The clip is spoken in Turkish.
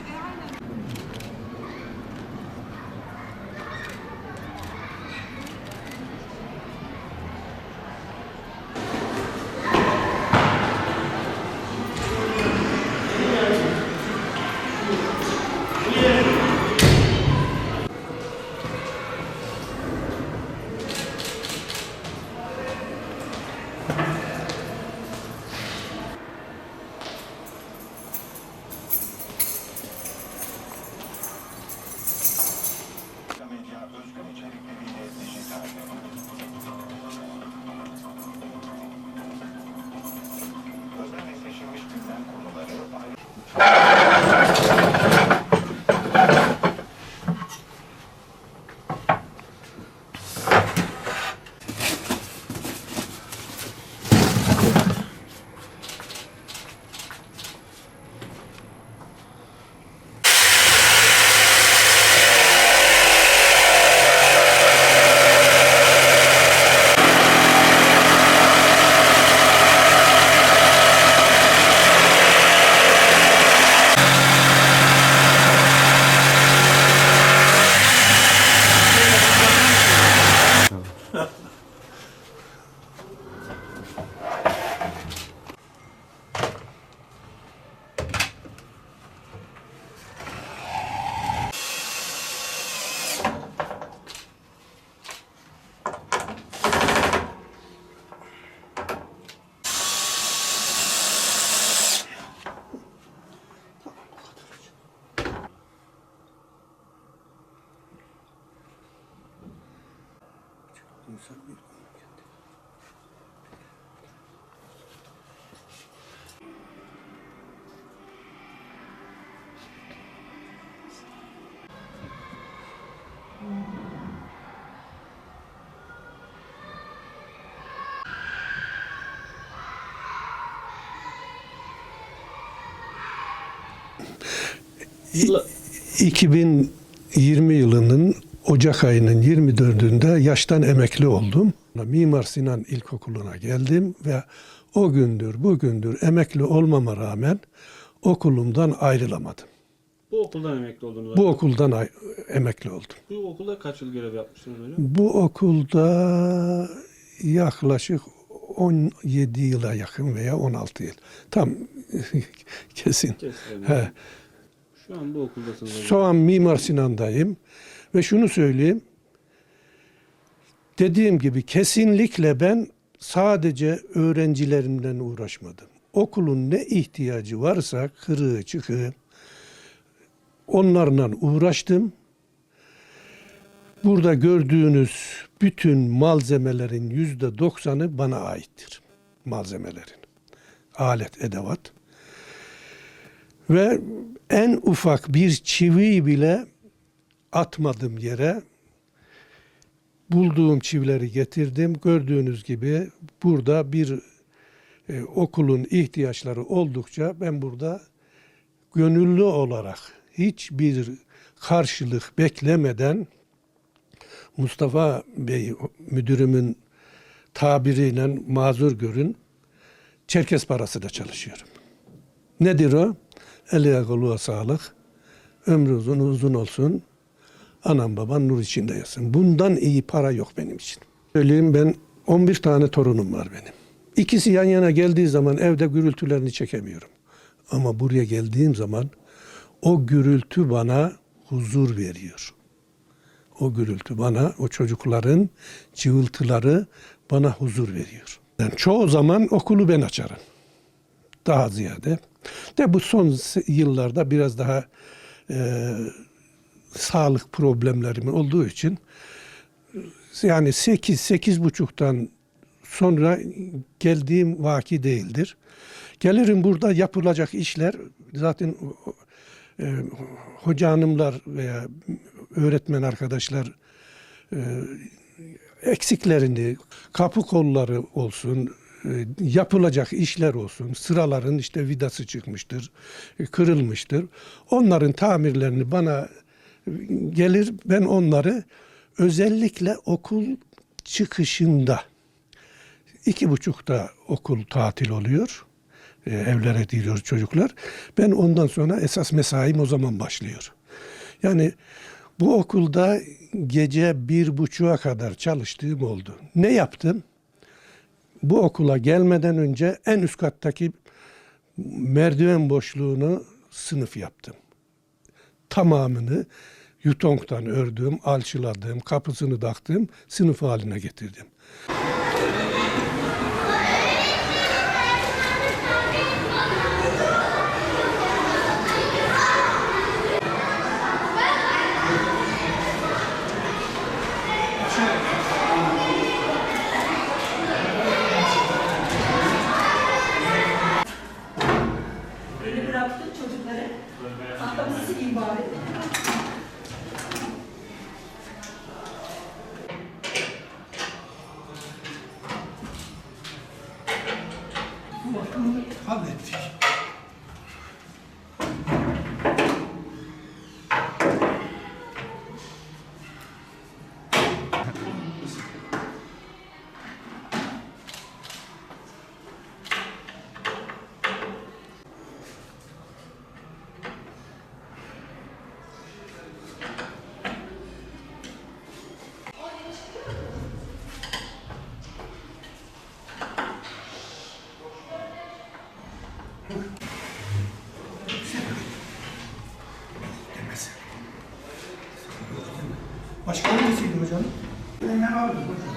Yeah. Yıla- 2020 yılının Ocak ayının 24'ünde yaştan emekli oldum. Mimar Sinan İlkokulu'na geldim ve o gündür bugündür emekli olmama rağmen okulumdan ayrılamadım. Bu okuldan emekli oldunuz. Bu okuldan emekli oldum. Bu okulda kaç yıl görev yapmışsınız hocam? Bu okulda yaklaşık 17 yıla yakın veya 16 yıl. Tam kesin. Kesin. He. Şu an bu okuldasınız. Şu an Mimar Sinan'dayım ve şunu söyleyeyim. Dediğim gibi kesinlikle ben sadece öğrencilerimden uğraşmadım. Okulun ne ihtiyacı varsa kırığı çıkığı onlarla uğraştım. Burada gördüğünüz bütün malzemelerin yüzde doksanı bana aittir. Malzemelerin. Alet, edevat. Ve en ufak bir çivi bile atmadım yere. Bulduğum çivileri getirdim. Gördüğünüz gibi burada bir e, okulun ihtiyaçları oldukça ben burada gönüllü olarak hiçbir karşılık beklemeden Mustafa Bey müdürümün tabiriyle mazur görün Çerkes parasıyla çalışıyorum. Nedir o? Koluğa sağlık. Ömrü uzun uzun olsun. Anam baban nur içinde yatsın. Bundan iyi para yok benim için. Söyleyeyim ben 11 tane torunum var benim. İkisi yan yana geldiği zaman evde gürültülerini çekemiyorum. Ama buraya geldiğim zaman o gürültü bana huzur veriyor. O gürültü bana, o çocukların cıvıltıları bana huzur veriyor. Yani çoğu zaman okulu ben açarım daha ziyade. De bu son yıllarda biraz daha e, sağlık problemlerimin olduğu için yani 8 sekiz buçuktan sonra geldiğim vaki değildir. Gelirim burada yapılacak işler zaten e, hoca hanımlar veya öğretmen arkadaşlar e, eksiklerini, kapı kolları olsun, e, yapılacak işler olsun, sıraların işte vidası çıkmıştır, e, kırılmıştır. Onların tamirlerini bana gelir, ben onları özellikle okul çıkışında iki buçukta okul tatil oluyor e, evlere gidiyor çocuklar. Ben ondan sonra esas mesaim o zaman başlıyor. Yani bu okulda gece bir buçuğa kadar çalıştığım oldu. Ne yaptım? Bu okula gelmeden önce en üst kattaki merdiven boşluğunu sınıf yaptım. Tamamını yutongtan ördüm, alçıladım, kapısını taktım, sınıf haline getirdim. Beni bıraktın çocukları. Tahtamızı sileyim bari. Hallettik. Başkanım nesiydi hocam? Ben abi hocam.